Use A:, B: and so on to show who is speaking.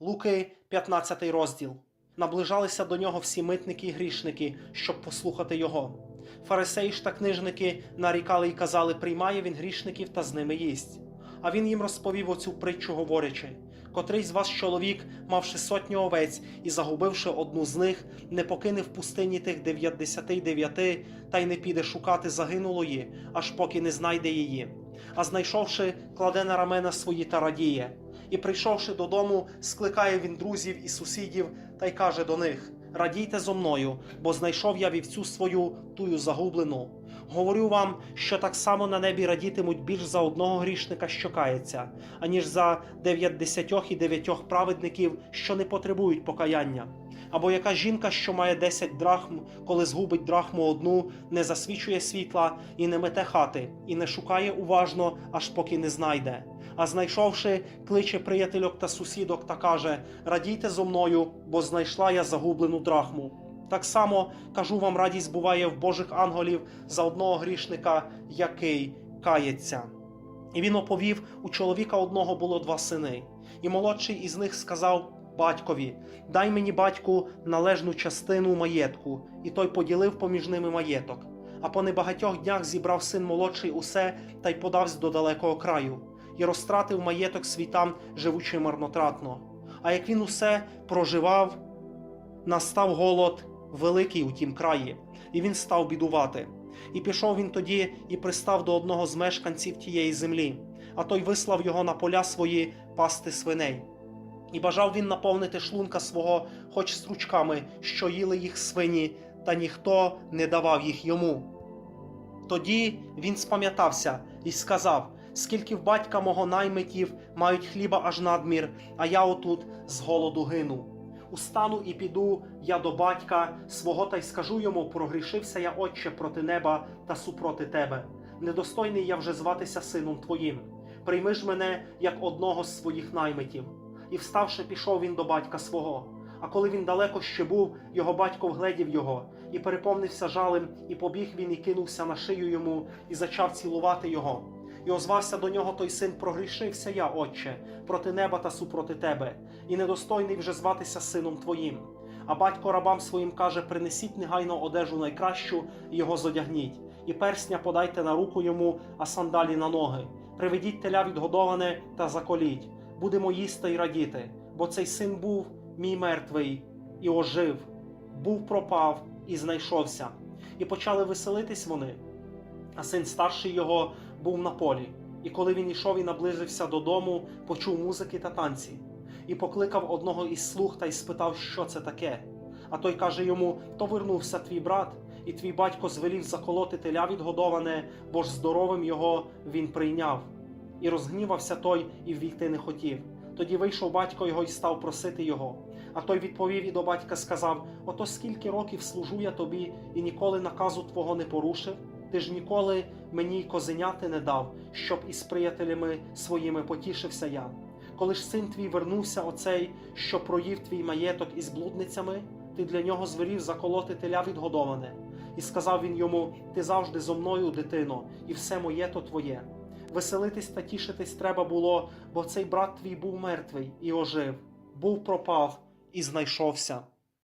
A: Луки, 15 розділ. Наближалися до нього всі митники й грішники, щоб послухати його. Фарисеї ж та книжники нарікали й казали, приймає він грішників та з ними їсть. А він їм розповів оцю притчу, говорячи: котрий з вас чоловік, мавши сотню овець і загубивши одну з них, не покине в пустині тих дев'ятдесяти дев'яти, та й не піде шукати загинулої, аж поки не знайде її. А знайшовши, кладе на рамена свої та радіє. І прийшовши додому, скликає він друзів і сусідів та й каже до них: Радійте зо мною, бо знайшов я вівцю свою тую загублену. Говорю вам, що так само на небі радітимуть більш за одного грішника, що кається, аніж за дев'ятдесятьох і дев'ятьох праведників, що не потребують покаяння. Або яка жінка, що має десять драхм, коли згубить драхму одну, не засвічує світла і не мете хати, і не шукає уважно, аж поки не знайде. А знайшовши, кличе приятельок та сусідок та каже: Радійте зо мною, бо знайшла я загублену драхму. Так само кажу вам, радість буває в Божих ангелів за одного грішника, який кається. І він оповів: у чоловіка одного було два сини, і молодший із них сказав батькові: Дай мені, батьку, належну частину маєтку, і той поділив поміж ними маєток. А по небагатьох днях зібрав син молодший усе та й подався до далекого краю, і розтратив маєток свій там, живучи марнотратно. А як він усе проживав, настав голод великий у тім краї, і він став бідувати. І пішов він тоді і пристав до одного з мешканців тієї землі, а той вислав його на поля свої пасти свиней. І бажав він наповнити шлунка свого, хоч стручками, що їли їх свині, та ніхто не давав їх йому. Тоді він спам'ятався і сказав: скільки в батька мого наймитів мають хліба аж надмір, а я отут з голоду гину. Устану і піду я до батька свого та й скажу йому: прогрішився я, отче, проти неба та супроти тебе. Недостойний я вже зватися сином твоїм. Прийми ж мене як одного з своїх наймитів. І вставши, пішов він до батька свого. А коли він далеко ще був, його батько вгледів його, і переповнився жалем, і побіг він і кинувся на шию йому, і зачав цілувати його. І озвався до нього той син, прогрішився я, отче, проти неба та супроти тебе, і недостойний вже зватися сином твоїм. А батько рабам своїм каже: принесіть негайно одежу найкращу і його зодягніть, і персня подайте на руку йому, а сандалі на ноги. Приведіть теля відгодоване та заколіть. Будемо їсти й радіти, бо цей син був мій мертвий і ожив, був пропав і знайшовся. І почали веселитись вони. А син старший його був на полі. І коли він ішов і наблизився додому, почув музики та танці, і покликав одного із слуг та й спитав, що це таке. А той каже йому: То вернувся твій брат, і твій батько звелів заколоти теля відгодоване, бо ж здоровим його він прийняв. І розгнівався той, і ввійти не хотів. Тоді вийшов батько його і став просити його. А той відповів і до батька сказав: Ото скільки років служу я тобі, і ніколи наказу твого не порушив. Ти ж ніколи мені й козеняти не дав, щоб із приятелями своїми потішився я. Коли ж син твій вернувся, оцей, що проїв твій маєток із блудницями, ти для нього звелів заколоти теля відгодоване. І сказав він йому: Ти завжди зо мною, дитино, і все моє то твоє. Веселитись та тішитись треба було, бо цей брат твій був мертвий і ожив, був пропав і знайшовся.